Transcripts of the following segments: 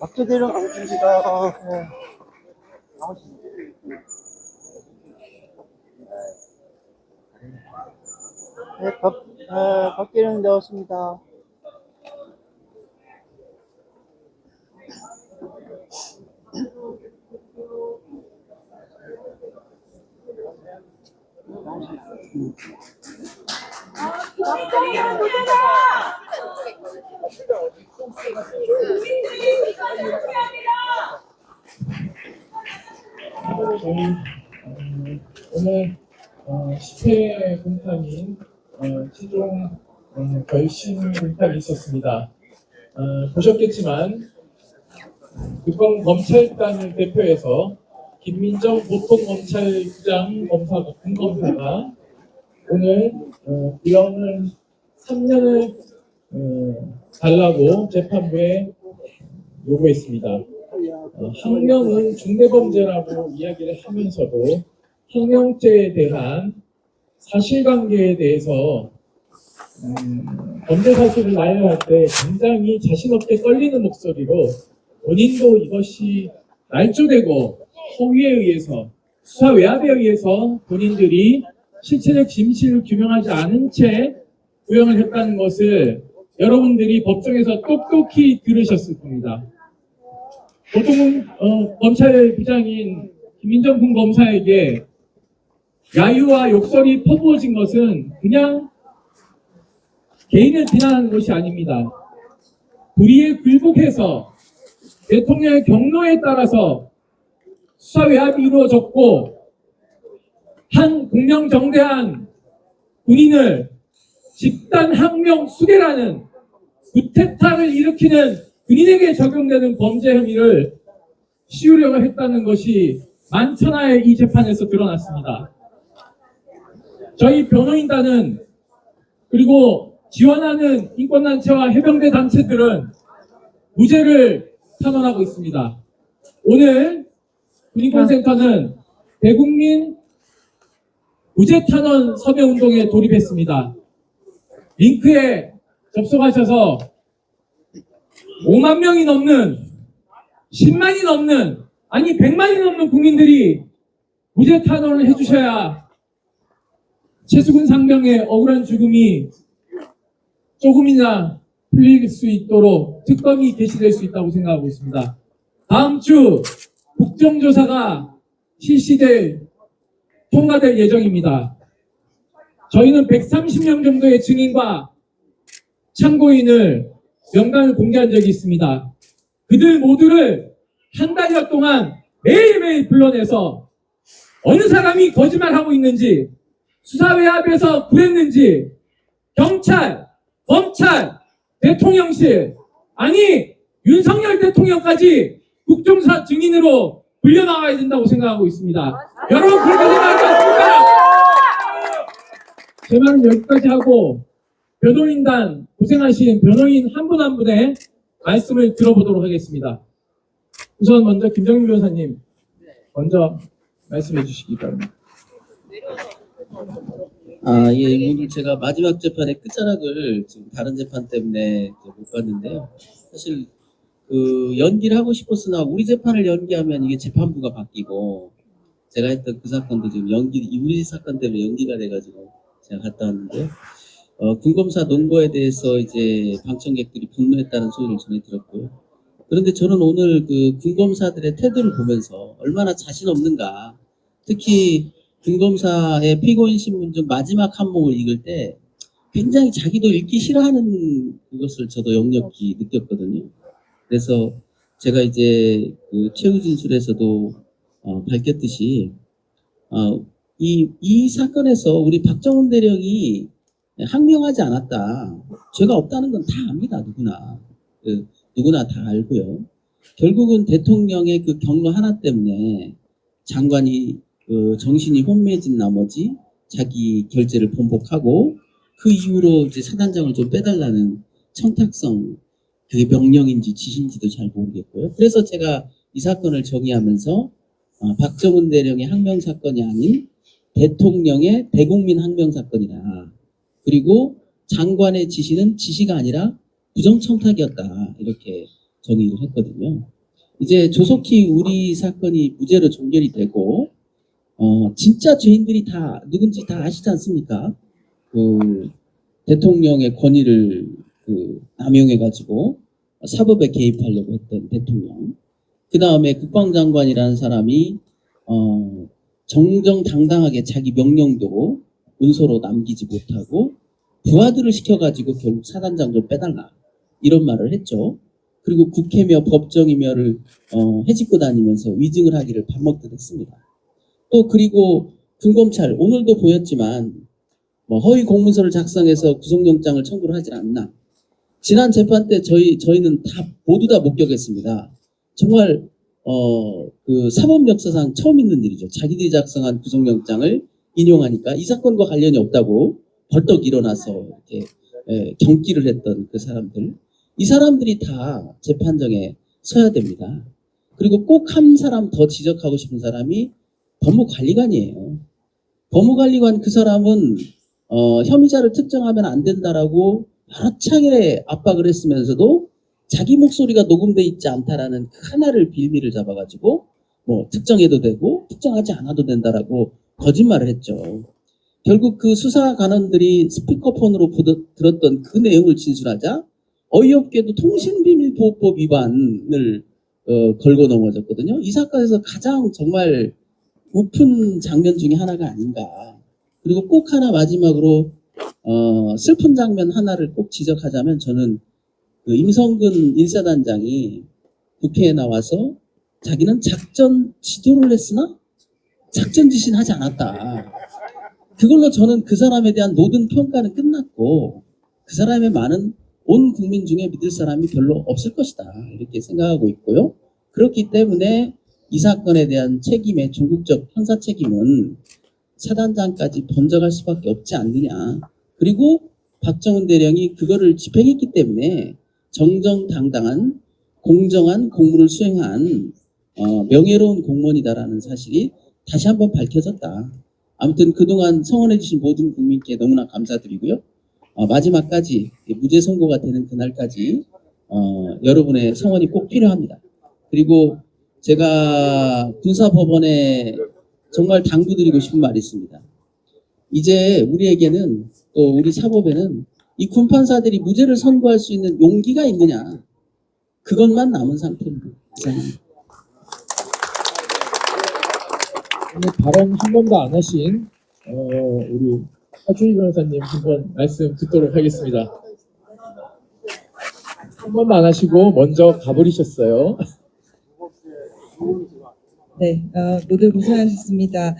박재대령 나오십니다. 네. 네, 박, 네, 박재령 나왔습니다. 저희 어, 오늘 어, 10회 공판인 어, 최종 어, 결심 공판이 있었습니다. 어, 보셨겠지만 국방 검찰단을 대표해서 김민정 보통검찰부장 검사가 군검사가 오늘 어, 구형을 3년을 어, 달라고 재판부에 요구했습니다. 어, 항명은 중대범죄라고 이야기를 하면서도 항명죄에 대한 사실관계에 대해서 음, 범죄 사실을 나열할 때 굉장히 자신 없게 떨리는 목소리로 본인도 이것이 날조되고 허위에 의해서 수사 외압에 의해서 본인들이 실체적 진실을 규명하지 않은 채 구형을 했다는 것을 여러분들이 법정에서 똑똑히 들으셨을 겁니다. 보통은 어, 검찰 부장인 김민정 군 검사에게 야유와 욕설이 퍼부어진 것은 그냥 개인을 비난하는 것이 아닙니다. 불의에 굴복해서 대통령의 경로에 따라서 수사 외압이 이루어졌고 한 공명정대한 군인을 집단 항명 수괴라는 구테타를 일으키는 군인에게 적용되는 범죄 혐의를 씌우려고 했다는 것이 만천하에 이 재판에서 드러났습니다. 저희 변호인단은 그리고 지원하는 인권단체와 해병대 단체들은 무죄를 탄원하고 있습니다. 오늘 군인권센터는 대국민 무죄 탄원 서명 운동에 돌입했습니다. 링크에 접속하셔서 5만 명이 넘는 10만이 넘는 아니 100만이 넘는 국민들이 무죄 탄원을 해주셔야 최수근 상병의 억울한 죽음이 조금이나 풀릴 수 있도록 특검이 개시될 수 있다고 생각하고 있습니다. 다음 주 국정조사가 실시될 통과될 예정입니다. 저희는 130명 정도의 증인과 참고인을 명단을 공개한 적이 있습니다. 그들 모두를 한 달여 동안 매일매일 불러내서 어느 사람이 거짓말하고 있는지 수사외압에서 구했는지 경찰, 검찰, 대통령실 아니 윤석열 대통령까지 국정사 증인으로 불려나와야 된다고 생각하고 있습니다. 여러분 그렇게 생각하지 않습니까? 제 말은 여기까지 하고 변호인단 고생하신 변호인 한 분 한 분의 말씀을 들어보도록 하겠습니다. 우선 먼저 김정민 변호사님 먼저 말씀해 주시기 바랍니다. 아, 예, 오늘 제가 마지막 재판의 끝자락을 지금 다른 재판 때문에 못 봤는데요. 사실 그 연기를 하고 싶었으나 우리 재판을 연기하면 이게 재판부가 바뀌고 제가 했던 그 사건도 지금 연기 우리 사건 때문에 연기가 돼가지고 제가 갔다 왔는데요. 어, 군검사 논거에 대해서 이제 방청객들이 분노했다는 소리를 전해 들었고요. 그런데 저는 오늘 그 군검사들의 태도를 보면서 얼마나 자신 없는가. 특히 군검사의 피고인 신문좀 마지막 한목을 읽을 때 굉장히 자기도 읽기 싫어하는 그것을 저도 역력히 느꼈거든요. 그래서 제가 이제 그 최후 진술에서도 어, 밝혔듯이 어, 이, 이 사건에서 우리 박정훈 대령이 항명하지 않았다. 죄가 없다는 건 다 압니다. 누구나. 그, 누구나 다 알고요. 결국은 대통령의 그 경로 하나 때문에 장관이 그 정신이 혼미해진 나머지 자기 결재를 번복하고 그 이후로 이제 사단장을 좀 빼달라는 청탁성 그게 명령인지 지시인지도 잘 모르겠고요. 그래서 제가 이 사건을 정의하면서 어, 박정훈 대령의 항명 사건이 아닌 대통령의 대국민 항명 사건이다. 그리고 장관의 지시는 지시가 아니라 부정청탁이었다. 이렇게 정의를 했거든요. 이제 조속히 우리 사건이 무죄로 종결이 되고 어, 진짜 죄인들이 다 누군지 다 아시지 않습니까? 그 대통령의 권위를 그 남용해가지고 사법에 개입하려고 했던 대통령. 그 다음에 국방장관이라는 사람이 어, 정정당당하게 자기 명령도 문서로 남기지 못하고 부하들을 시켜가지고 결국 사단장 좀 빼달라 이런 말을 했죠. 그리고 국회며 법정이며를 어, 해집고 다니면서 위증을 하기를 밥 먹듯 했습니다. 또 그리고 군검찰 오늘도 보였지만 뭐 허위 공문서를 작성해서 구속영장을 청구를 하질 않나. 지난 재판 때 저희 저희는 다 모두 다 목격했습니다. 정말 어 그 사법 역사상 처음 있는 일이죠. 자기들이 작성한 구속영장을 인용하니까 이 사건과 관련이 없다고 벌떡 일어나서 이렇게 예, 경기를 했던 그 사람들. 이 사람들이 다 재판정에 서야 됩니다. 그리고 꼭 한 사람 더 지적하고 싶은 사람이 법무관리관이에요. 법무관리관 그 사람은 어, 혐의자를 특정하면 안 된다라고 여러 차례 압박을 했으면서도 자기 목소리가 녹음돼 있지 않다라는 그 하나를 빌미를 잡아가지고 뭐 특정해도 되고 특정하지 않아도 된다라고 거짓말을 했죠. 결국 그 수사 관원들이 스피커폰으로 들었던 그 내용을 진술하자 어이없게도 통신비밀보호법 위반을 어, 걸고 넘어졌거든요. 이 사건에서 가장 정말 우픈 장면 중에 하나가 아닌가. 그리고 꼭 하나 마지막으로 어, 슬픈 장면 하나를 꼭 지적하자면 저는 그 임성근 인사단장이 국회에 나와서 자기는 작전 지도를 했으나 작전 지시는 하지 않았다. 그걸로 저는 그 사람에 대한 모든 평가는 끝났고 그 사람의 많은 온 국민 중에 믿을 사람이 별로 없을 것이다. 이렇게 생각하고 있고요. 그렇기 때문에 이 사건에 대한 책임의 종국적 형사 책임은 사단장까지 번져갈 수밖에 없지 않느냐. 그리고 박정훈 대령이 그거를 집행했기 때문에 정정당당한 공정한 공무를 수행한 어, 명예로운 공무원이다라는 사실이 다시 한번 밝혀졌다. 아무튼 그동안 성원해주신 모든 국민께 너무나 감사드리고요. 어, 마지막까지 무죄 선고가 되는 그날까지 어, 여러분의 성원이 꼭 필요합니다. 그리고 제가 군사법원에 정말 당부드리고 싶은 말이 있습니다. 이제 우리에게는 또 우리 사법에는 이 군판사들이 무죄를 선고할 수 있는 용기가 있느냐 그것만 남은 상태입니다. 오늘 발언 한 번도 안 하신 어, 우리 하준희 변호사님 한 번 말씀 듣도록 하겠습니다. 한안 하시고 먼저 가버리셨어요. 네, 어, 모두 고생하셨습니다.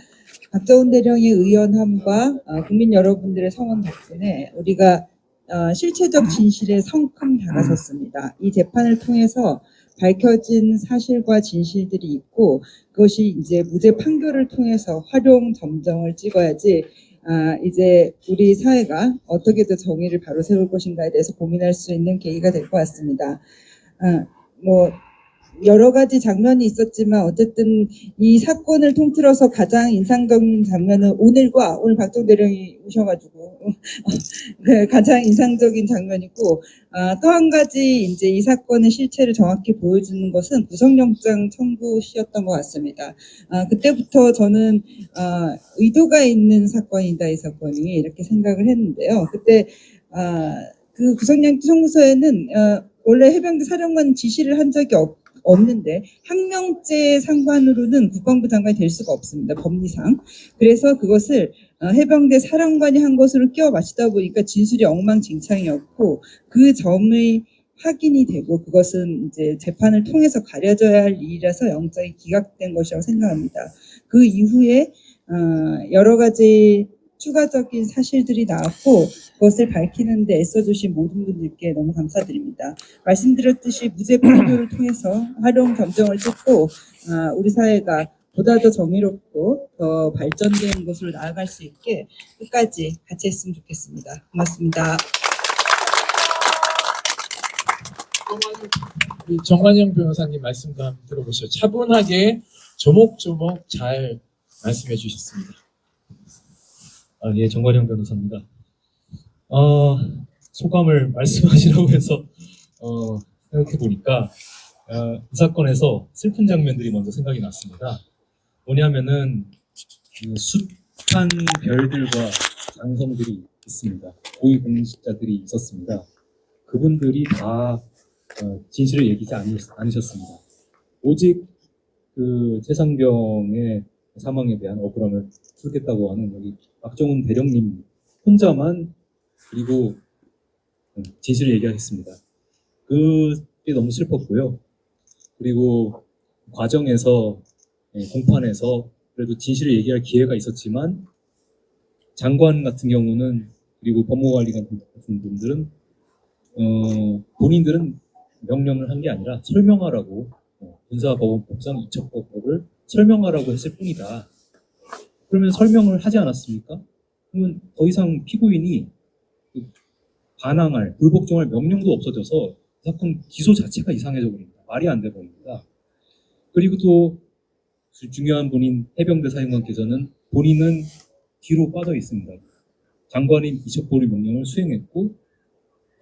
박정훈 대령의 의연함과 어, 국민 여러분들의 성원 덕분에 우리가 어, 실체적 진실에 성큼 다가섰습니다. 이 재판을 통해서 밝혀진 사실과 진실들이 있고 그것이 이제 무죄 판결을 통해서 활용 점정을 찍어야지 아, 이제 우리 사회가 어떻게 더 정의를 바로 세울 것인가에 대해서 고민할 수 있는 계기가 될 것 같습니다. 아, 뭐 여러 가지 장면이 있었지만 어쨌든 이 사건을 통틀어서 가장 인상적인 장면은 오늘과 오늘 박정 대령이 오셔가지고 그 가장 인상적인 장면이고 아, 또 한 가지 이제 이 사건의 실체를 정확히 보여주는 것은 구속영장 청구 시였던 것 같습니다. 아, 그때부터 저는 아, 의도가 있는 사건이다 이 사건이 이렇게 생각을 했는데요. 그때 아, 그 구속영장 청구서에는 어, 원래 해병대 사령관 지시를 한 적이 없. 없는데 항명죄 상관으로는 국방부 장관이 될 수가 없습니다 법리상 그래서 그것을 어, 해병대 사령관이 한 것으로 끼워 맞추다 보니까 진술이 엉망진창이었고 그 점의 확인이 되고 그것은 이제 재판을 통해서 가려져야 할 일이라서 영장이 기각된 것이라고 생각합니다. 그 이후에 어, 여러 가지 추가적인 사실들이 나왔고 그것을 밝히는 데 애써주신 모든 분들께 너무 감사드립니다. 말씀드렸듯이 무죄 판결을 통해서 활용 점정을 찍고 아, 우리 사회가 보다 더 정의롭고 더 발전된 곳으로 나아갈 수 있게 끝까지 같이 했으면 좋겠습니다. 고맙습니다. 정관영 변호사님 말씀도 한번 들어보시죠. 차분하게 조목조목 잘 말씀해 주셨습니다. 아, 예, 정관영 변호사입니다. 어, 소감을 말씀하시라고 해서, 어, 생각해 보니까 어, 이 사건에서 슬픈 장면들이 먼저 생각이 났습니다. 뭐냐면은 그 숱한 별들과 장성들이 있습니다. 고위 공직자들이 있었습니다. 그분들이 다 어, 진실을 얘기하지 않으- 않으셨습니다. 오직 그 최상병의 사망에 대한 억울함을 풀겠다고 하는 여기 박정훈 대령님 혼자만 그리고 음, 진실을 얘기하겠습니다. 그게 너무 슬펐고요. 그리고 과정에서 예, 공판에서 그래도 진실을 얘기할 기회가 있었지만 장관 같은 경우는 그리고 법무관리 같은 분들은 어, 본인들은 명령을 한 게 아니라 설명하라고 어, 군사법원 법상 이첩법을 설명하라고 했을 뿐이다. 그러면 설명을 하지 않았습니까? 그러면 더 이상 피고인이 그 반항할, 불복종할 명령도 없어져서 사건 기소 자체가 이상해져 버립니다. 말이 안 돼 버립니다. 그리고 또그 중요한 분인 해병대 사령관께서는 본인은 뒤로 빠져 있습니다. 장관인 이첩보리 명령을 수행했고,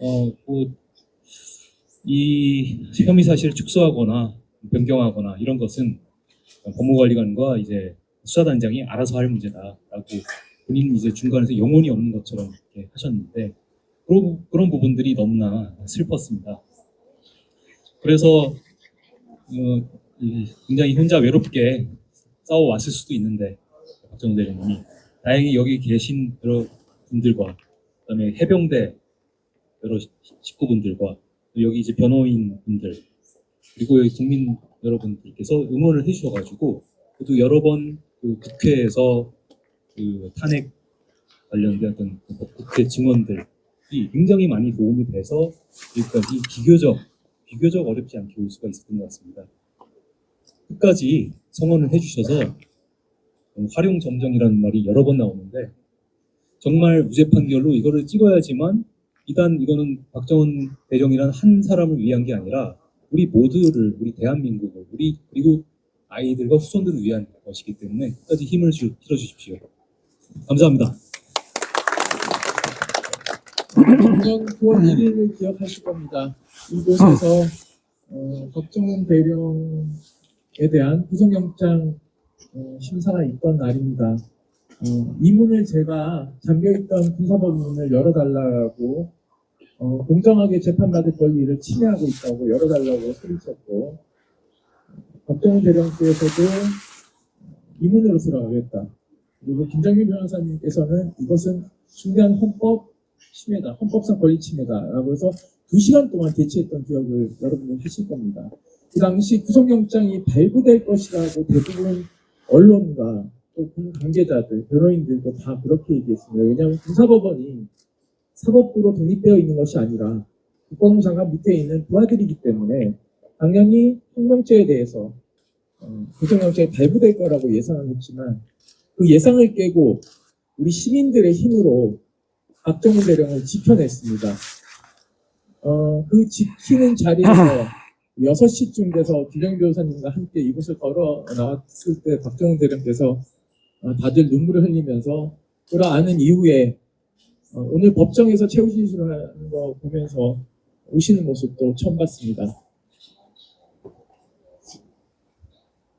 어, 뭐, 이 혐의 사실을 축소하거나 변경하거나 이런 것은 법무관리관과 이제 수사단장이 알아서 할 문제다라고 본인 이제 중간에서 영혼이 없는 것처럼 이렇게 하셨는데 그런 그런 부분들이 너무나 슬펐습니다. 그래서 어, 이 굉장히 혼자 외롭게 싸워왔을 수도 있는데 박정우 대령님이 다행히 여기 계신 여러 분들과 그다음에 해병대 여러 식구분들과 또 여기 이제 변호인 분들 그리고 여기 국민 여러분들께서 응원을 해주셔가지고 저도 여러 번 그 국회에서 그 탄핵 관련된 어떤 그 국회 증언들이 굉장히 많이 도움이 돼서 여기까지 비교적 비교적 어렵지 않게 올 수가 있었던 것 같습니다. 끝까지 성원을 해주셔서 활용 점정이라는 말이 여러 번 나오는데 정말 무죄 판결로 이거를 찍어야지만 이단 이거는 박정훈 대령이란 한 사람을 위한 게 아니라 우리 모두를 우리 대한민국을 우리 그리고 아이들과 후손들을 위한 것이기 때문에 끝까지 힘을 주, 실어주십시오. 감사합니다. 작년 9월 1일을 기억하실 겁니다. 이곳에서 어, 박정훈 대령에 대한 구속영장 어, 심사가 있던 날입니다. 어, 이 문을 제가 잠겨있던 군사법 문을 열어달라고 어, 공정하게 재판받을 권리를 침해하고 있다고 열어달라고 소리쳤고 박정훈 대령께서도 이 문으로 들어가겠다. 그리고 김정민 변호사님께서는 이것은 중대한 헌법 침해다, 헌법상 권리 침해다라고 해서 두 시간 동안 대치했던 기억을 여러분들 하실 겁니다. 그 당시 구속영장이 발부될 것이라고 대부분 언론과 또군 관계자들, 변호인들도 다 그렇게 얘기했습니다. 왜냐하면 군사법원이 사법부로 독립되어 있는 것이 아니라 국방부 장관 밑에 있는 부하들이기 때문에 당연히 형명죄에 대해서 어, 구속영장이 발부될 거라고 예상을 했지만 그 예상을 깨고 우리 시민들의 힘으로 박정훈 대령을 지켜냈습니다. 어, 그 지키는 자리에서 6시쯤 돼서 김정희 변호사님과 함께 이곳을 걸어 나왔을 때 박정훈 대령께서 어, 다들 눈물을 흘리면서 돌아가는 이후에 어, 오늘 법정에서 최후 진술하는 거 보면서 우시는 모습도 처음 봤습니다.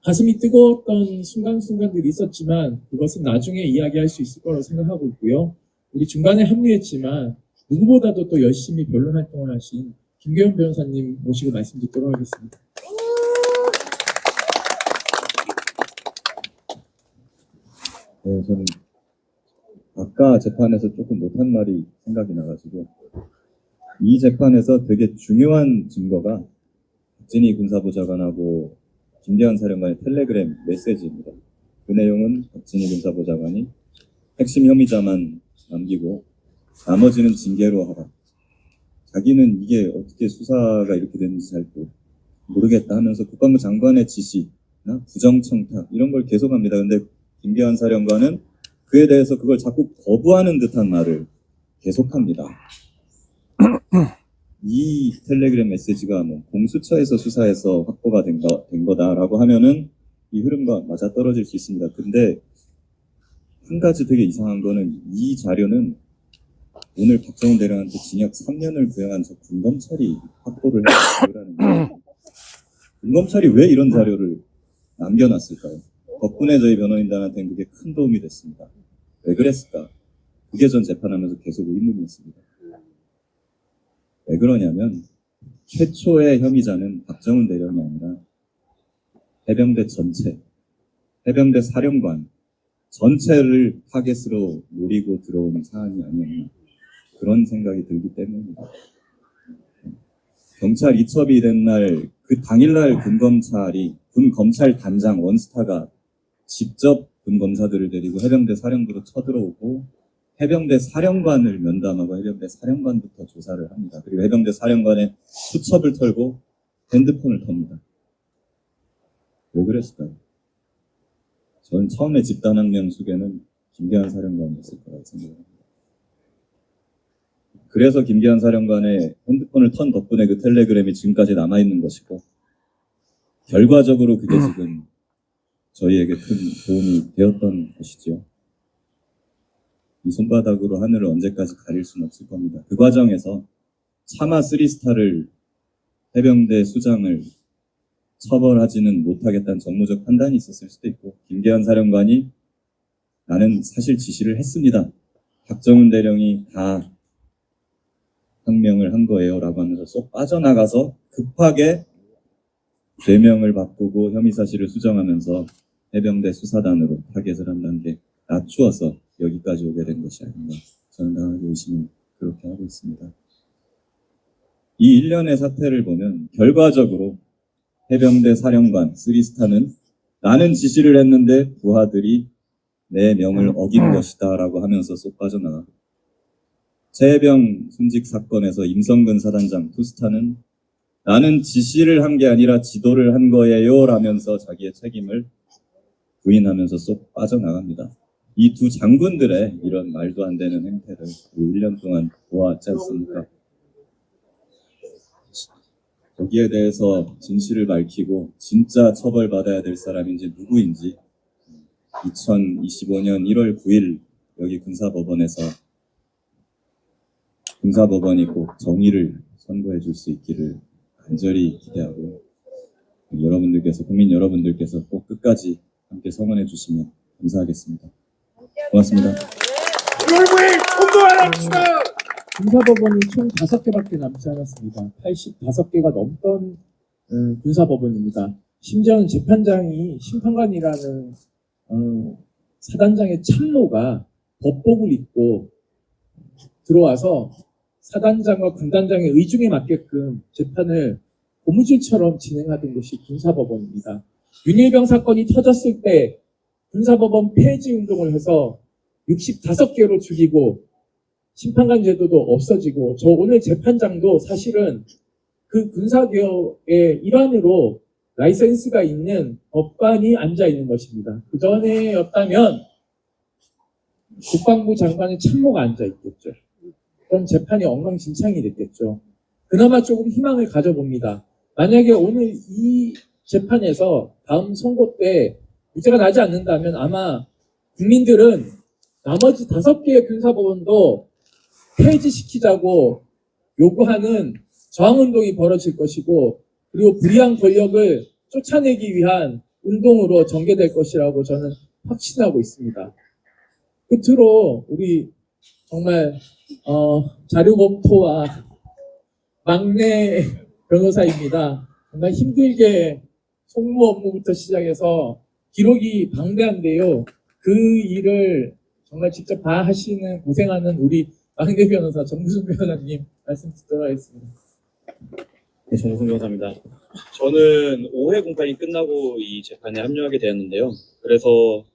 가슴이 뜨거웠던 순간순간들이 있었지만 그것은 나중에 이야기할 수 있을 거라고 생각하고 있고요. 우리 중간에 합류했지만 누구보다도 또 열심히 변론 활동을 하신 김계현 변호사님 모시고 말씀 듣도록 하겠습니다. 네, 저는 아까 재판에서 조금 못한 말이 생각이 나가지고 이 재판에서 되게 중요한 증거가 박진희 군사보좌관하고 김대환 사령관의 텔레그램 메시지입니다. 그 내용은 박진희 군사보좌관이 핵심 혐의자만 남기고 나머지는 징계로 하라. 자기는 이게 어떻게 수사가 이렇게 됐는지 잘 모- 모르겠다 하면서 국방부 장관의 지시나 부정청탁 이런 걸 계속합니다. 근데 김기환 사령관은 그에 대해서 그걸 자꾸 거부하는 듯한 말을 계속합니다. 이 텔레그램 메시지가 뭐 공수처에서 수사해서 확보가 된, 거, 된 거다라고 하면은 이 흐름과 맞아 떨어질 수 있습니다. 근데 한 가지 되게 이상한 거는 이 자료는 오늘 박정훈 대령한테 징역 3년을 구형한 저 군검찰이 확보를 했다는 거예요. 군검찰이 왜 이런 자료를 남겨놨을까요? 덕분에 저희 변호인단한테는 그게 큰 도움이 됐습니다. 왜 그랬을까? 그게 전 재판하면서 계속 의문이었습니다. 왜 그러냐면 최초의 혐의자는 박정훈 대령이 아니라 해병대 전체, 해병대 사령관 전체를 타겟으로 노리고 들어오는 사안이 아니었나 그런 생각이 들기 때문입니다. 경찰 이첩이 된 날 그 당일날 군검찰이 군 검찰 단장 원스타가 직접 군 검사들을 데리고 해병대 사령부로 쳐들어오고 해병대 사령관을 면담하고 해병대 사령관부터 조사를 합니다. 그리고 해병대 사령관의 수첩을 털고 핸드폰을 텁니다. 왜 그랬을까요? 저는 처음에 집단항명 수계는 김계한 사령관이었을 거라고 생각합니다. 그래서 김계한 사령관의 핸드폰을 턴 덕분에 그 텔레그램이 지금까지 남아있는 것이고 결과적으로 그게 지금 저희에게 큰 도움이 되었던 것이죠. 이 손바닥으로 하늘을 언제까지 가릴 수는 없을 겁니다. 그 과정에서 차마 쓰리스타를 해병대 수장을 처벌하지는 못하겠다는 정무적 판단이 있었을 수도 있고 김계한 사령관이 나는 사실 지시를 했습니다. 박정훈 대령이 다 항명을 한 거예요 라고 하면서 쏙 빠져나가서 급하게 죄명을 바꾸고 혐의 사실을 수정하면서 해병대 수사단으로 타겟을 한다는 게 낮추어서 여기까지 오게 된 것이 아닌가 저는 강하게 의심을 그렇게 하고 있습니다. 이 일련의 사태를 보면 결과적으로 해병대 사령관 쓰리스타는 나는 지시를 했는데 부하들이 내 명을 어긴 것이다 라고 하면서 쏙 빠져나가고 최해병 순직 사건에서 임성근 사단장 투스타는 나는 지시를 한 게 아니라 지도를 한 거예요 라면서 자기의 책임을 부인하면서 쏙 빠져나갑니다. 이 두 장군들의 이런 말도 안 되는 행태를 1년 동안 보아왔지 않습니까? 거기에 대해서 진실을 밝히고 진짜 처벌받아야 될 사람인지 누구인지 2025년 1월 9일 여기 군사법원에서 군사법원이 꼭 정의를 선고해 줄 수 있기를 간절히 기대하고 여러분들께서 국민 여러분들께서 꼭 끝까지 함께 성원해 주시면 감사하겠습니다. 고맙습니다. 군사법원이 총 5개밖에 남지 않았습니다. 85개가 넘던 음, 군사법원입니다. 심지어는 재판장이 심판관이라는 어, 사단장의 참모가 법복을 입고 들어와서 사단장과 군단장의 의중에 맞게끔 재판을 고무줄처럼 진행하던 곳이 군사법원입니다. 윤일병 사건이 터졌을 때 군사법원 폐지 운동을 해서 65개로 줄이고 심판관 제도도 없어지고 저 오늘 재판장도 사실은 그 군사개혁의 일환으로 라이센스가 있는 법관이 앉아 있는 것입니다. 그 전에였다면 국방부 장관의 참모가 앉아 있겠죠. 그럼 재판이 엉망진창이 됐겠죠. 그나마 조금 희망을 가져봅니다. 만약에 오늘 이 재판에서 다음 선거 때 무죄가 나지 않는다면 아마 국민들은 나머지 다섯 개의 군사법원도 폐지시키자고 요구하는 저항운동이 벌어질 것이고 그리고 불이한 권력을 쫓아내기 위한 운동으로 전개될 것이라고 저는 확신하고 있습니다. 끝으로 우리 정말 어, 자료검토와 막내 변호사입니다. 정말 힘들게 송무 업무부터 시작해서 기록이 방대한데요. 그 일을 정말 직접 다 하시는 고생하는 우리 막내 변호사 정무순 변호사님 말씀 듣도록 하겠습니다. 네, 정우승 변호사입니다. 저는 5회 공판이 끝나고 이 재판에 합류하게 되었는데요. 그래서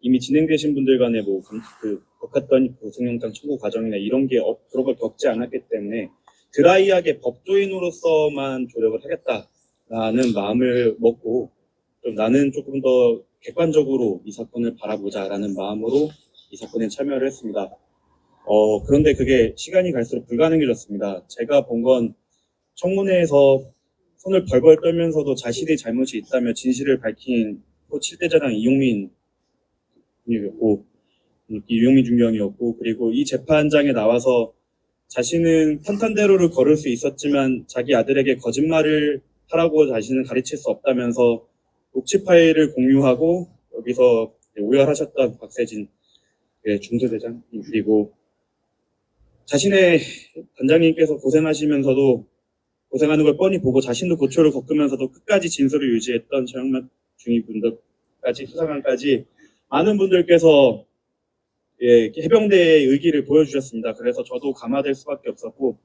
이미 진행되신 분들 간에 뭐, 감- 그, 법학던 구속영장 청구 과정이나 이런 게, 어, 그런 걸 겪지 않았기 때문에 드라이하게 법조인으로서만 조력을 하겠다라는 마음을 먹고, 좀 나는 조금 더 객관적으로 이 사건을 바라보자라는 마음으로 이 사건에 참여를 했습니다. 어, 그런데 그게 시간이 갈수록 불가능해졌습니다. 제가 본 건 청문회에서 손을 벌벌 떨면서도 자신의 잘못이 있다며 진실을 밝힌 또 7대자당 이용민 분이었고 이용민 중경이었고 그리고 이 재판장에 나와서 자신은 탄탄대로를 걸을 수 있었지만 자기 아들에게 거짓말을 하라고 자신은 가르칠 수 없다면서 녹취 파일을 공유하고 여기서 오열하셨던 박세진 예, 중수대장 그리고 자신의 단장님께서 고생하시면서도 고생하는 걸 뻔히 보고 자신도 고초를 겪으면서도 끝까지 진술을 유지했던 최영만 중위분들까지 수사관까지 많은 분들께서 예, 해병대의 의기를 보여주셨습니다. 그래서 저도 감화될 수밖에 없었고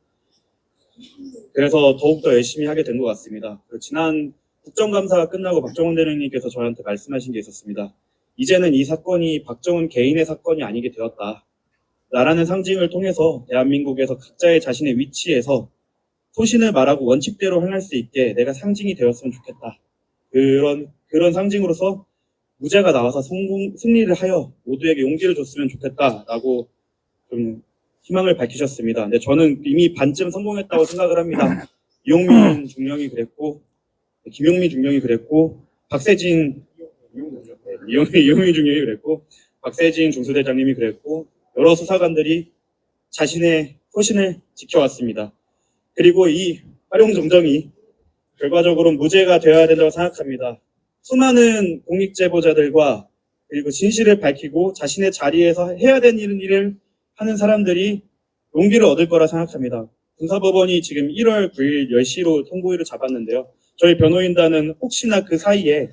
그래서 더욱더 열심히 하게 된 것 같습니다. 그 지난 국정감사가 끝나고 박정훈 대령님께서 저한테 말씀하신 게 있었습니다. 이제는 이 사건이 박정훈 개인의 사건이 아니게 되었다. 나라는 상징을 통해서 대한민국에서 각자의 자신의 위치에서 소신을 말하고 원칙대로 행할 수 있게 내가 상징이 되었으면 좋겠다. 그런 그런 상징으로서 무죄가 나와서 성공 승리를 하여 모두에게 용기를 줬으면 좋겠다라고 좀 희망을 밝히셨습니다. 근데 저는 이미 반쯤 성공했다고 생각을 합니다. 이용민 중령이 그랬고 김용민 중령이 그랬고 박세진 네, 이용민, 중령이 그랬고 박세진 중수대장님이 그랬고 여러 수사관들이 자신의 소신을 지켜왔습니다. 그리고 이 활용 정정이 결과적으로 무죄가 되어야 된다고 생각합니다. 수많은 공익 제보자들과 그리고 진실을 밝히고 자신의 자리에서 해야 되는 일을 하는 사람들이 용기를 얻을 거라 생각합니다. 군사법원이 지금 1월 9일 10시로 통보일을 잡았는데요. 저희 변호인단은 혹시나 그 사이에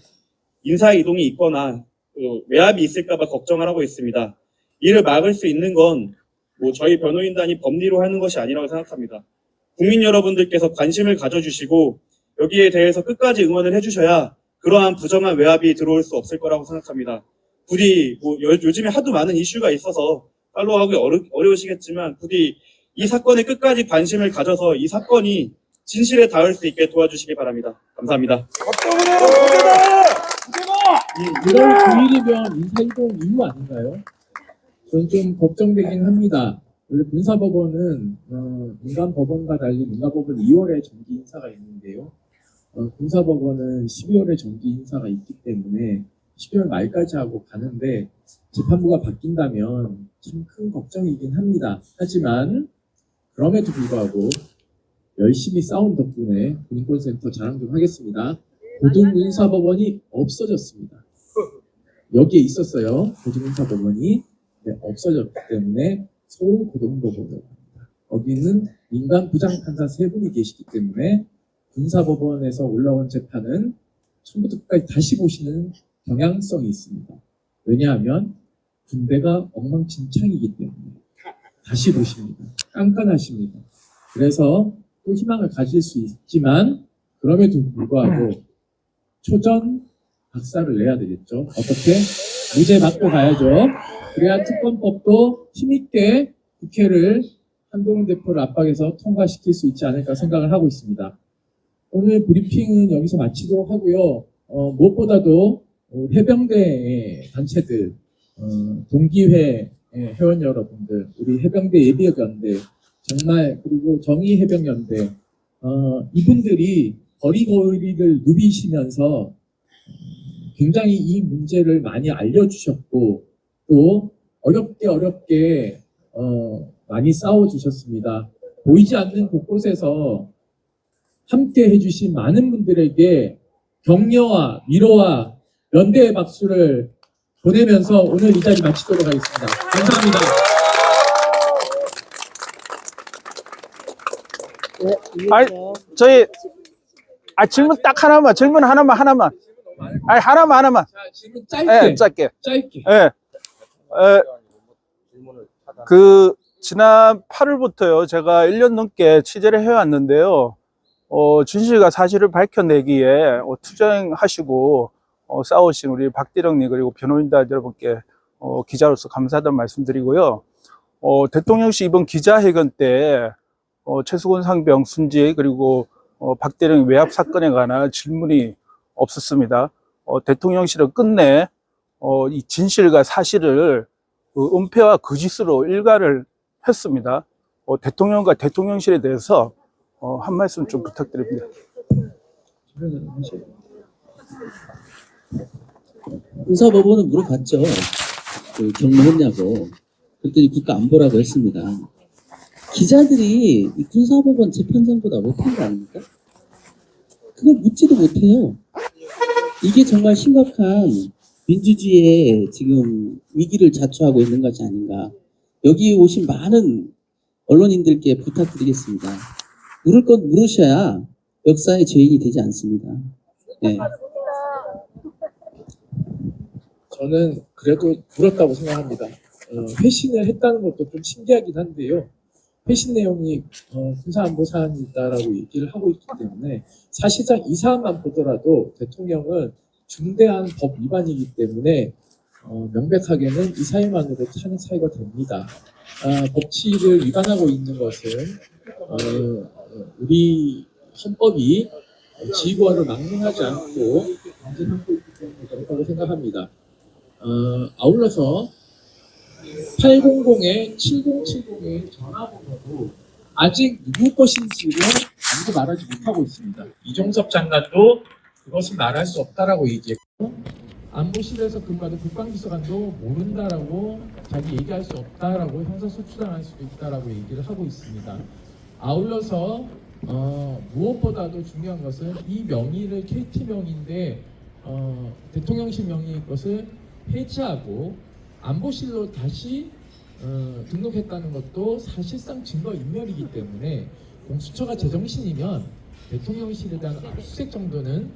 인사 이동이 있거나 그 외압이 있을까봐 걱정을 하고 있습니다. 이를 막을 수 있는 건 뭐 저희 변호인단이 법리로 하는 것이 아니라고 생각합니다. 국민 여러분들께서 관심을 가져주시고 여기에 대해서 끝까지 응원을 해주셔야 그러한 부정한 외압이 들어올 수 없을 거라고 생각합니다. 부디 뭐 요, 요즘에 하도 많은 이슈가 있어서 팔로우하기 어려, 어려우시겠지만 부디 이 사건에 끝까지 관심을 가져서 이 사건이 진실에 닿을 수 있게 도와주시기 바랍니다. 감사합니다. 이 1월 9일이면 인사이동 이후 아닌가요? 저는 좀 걱정되긴 합니다. 원래 군사법원은 어, 민간법원과 달리 민간법원 2월에 정기 인사가 있는데요. 어, 군사법원은 12월에 정기 인사가 있기 때문에 12월 말까지 하고 가는데 재판부가 바뀐다면 참 큰 걱정이긴 합니다. 하지만 그럼에도 불구하고 열심히 싸운 덕분에 군인권센터 자랑 좀 하겠습니다. 고등군사법원이 없어졌습니다. 여기에 있었어요. 고등군사법원이 네, 없어졌기 때문에 서울 고등법원으로 갑니다. 거기는 민간 부장판사 세 분이 계시기 때문에 군사법원에서 올라온 재판은 처음부터 끝까지 다시 보시는 경향성이 있습니다. 왜냐하면 군대가 엉망진창이기 때문에 다시 보십니다. 깐깐하십니다. 그래서 또 희망을 가질 수 있지만 그럼에도 불구하고 초전 박살을 내야 되겠죠. 어떻게? 무죄 맞고 가야죠. 그래야 특검법도 힘있게 국회를 한동훈 대표를 압박해서 통과시킬 수 있지 않을까 생각을 하고 있습니다. 오늘 브리핑은 여기서 마치도록 하고요. 어, 무엇보다도 어, 해병대 단체들, 어, 동기회 예, 회원 여러분들, 우리 해병대 예비역연대, 정말 그리고 정의해병연대, 어, 이분들이 거리거리를 누비시면서 굉장히 이 문제를 많이 알려주셨고 또 어렵게 어렵게 어, 많이 싸워주셨습니다. 보이지 않는 곳곳에서 함께 해주신 많은 분들에게 격려와 위로와 연대의 박수를 보내면서 오늘 이 자리 마치도록 하겠습니다. 감사합니다. 아이, 저희 아 질문 딱 하나만 질문 하나만 하나만. 아니 하나만 하나만. 자, 질문 짧게, 예 짧게. 짧게. 예. 에, 그 지난 8월부터요 제가 1년 넘게 취재를 해왔는데요. 어, 진실과 사실을 밝혀내기에 어, 투쟁하시고 어, 싸우신 우리 박대령님 그리고 변호인단 여러분께 어, 기자로서 감사하다는 말씀드리고요. 어, 대통령실 이번 기자회견 때 어, 최수건 상병 순지 그리고 어, 박대령 외압 사건에 관한 질문이 없었습니다. 어, 대통령실은 끝내 어, 이 진실과 사실을 그 은폐와 거짓으로 일가를 했습니다. 어, 대통령과 대통령실에 대해서 어, 한 말씀 좀 부탁드립니다. 군사법원은 물어봤죠. 그 경무했냐고 그랬더니 국가안보라고 했습니다. 기자들이 이 군사법원 재판장보다 못한 거 아닙니까? 그걸 묻지도 못해요. 이게 정말 심각한 민주주의의 지금 위기를 자초하고 있는 것이 아닌가. 여기 오신 많은 언론인들께 부탁드리겠습니다. 물을 건 물으셔야 역사의 죄인이 되지 않습니다. 네. 저는 그래도 물었다고 생각합니다. 어, 회신을 했다는 것도 좀 신기하긴 한데요. 회신 내용이 어, 군사안 보 사안이다라고 얘기를 하고 있기 때문에 사실상 이 사안만 보더라도 대통령은 중대한 법 위반이기 때문에 어, 명백하게는 이 사유만으로 차는 사유가 됩니다. 아, 법치를 위반하고 있는 것은 어, 어, 우리 헌법이 지휘구화를 망명하지 않고 방지하고 있기 때문에 그렇다고 생각합니다. 어, 아울러서 800에 7070의 전화번호도 아직 누구 것인지를 아무도 말하지 못하고 있습니다. 이종섭 장관도 그것을 말할 수 없다라고 얘기했고 안보실에서 근무하는 국방비서관도 모른다라고 자기 얘기할 수 없다라고 형사소추당할 수도 있다라고 얘기를 하고 있습니다. 아울러서 어, 무엇보다도 중요한 것은 이 명의를 KT 명의인데 어, 대통령실 명의의 것을 해지하고 안보실로 다시 어, 등록했다는 것도 사실상 증거 인멸이기 때문에 공수처가 제정신이면 대통령실에 대한 압수수색 정도는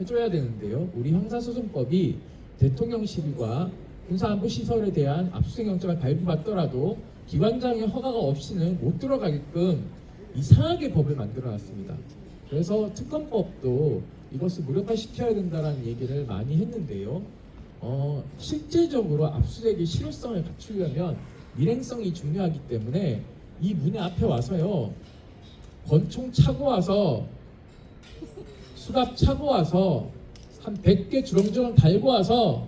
해줘야 되는데요. 우리 형사소송법이 대통령실과 군사안보시설에 대한 압수수색 영장을 발부받더라도 기관장의 허가가 없이는 못 들어가게끔 이상하게 법을 만들어놨습니다. 그래서 특검법도 이것을 무력화시켜야 된다는 얘기를 많이 했는데요. 어, 실제적으로 압수수색의 실효성을 갖추려면 밀행성이 중요하기 때문에 이 문의 앞에 와서요 권총 차고 와서 수갑 차고 와서 한 100개 주렁주렁 달고 와서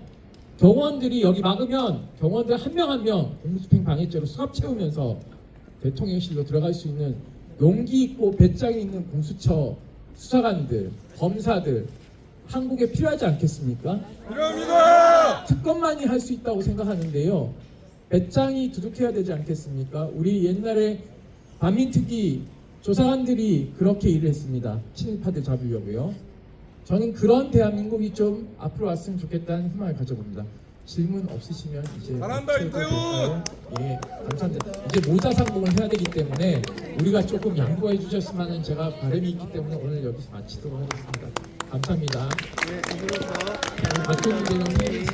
경호원들이 여기 막으면 경호원들 한 명 한 명 공무집행 방해죄로 수갑 채우면서 대통령실로 들어갈 수 있는 용기 있고 배짱이 있는 공수처 수사관들, 검사들 한국에 필요하지 않겠습니까? 필요합니다. 특검만이 할 수 있다고 생각하는데요. 배짱이 두둑해야 되지 않겠습니까? 우리 옛날에 반민특위 조사관들이 그렇게 일을 했습니다. 친일파들 잡으려고요. 저는 그런 대한민국이 좀 앞으로 왔으면 좋겠다는 희망을 가져봅니다. 질문 없으시면 이제 잘한다 이태훈. 예, 감사합니다. 이제 모자 상봉을 해야 되기 때문에 우리가 조금 양보해 주셨으면 하는 제가 바람이 있기 때문에 오늘 여기서 마치도록 하겠습니다. 감사합니다. 네, 감사합니다. 대통령 회의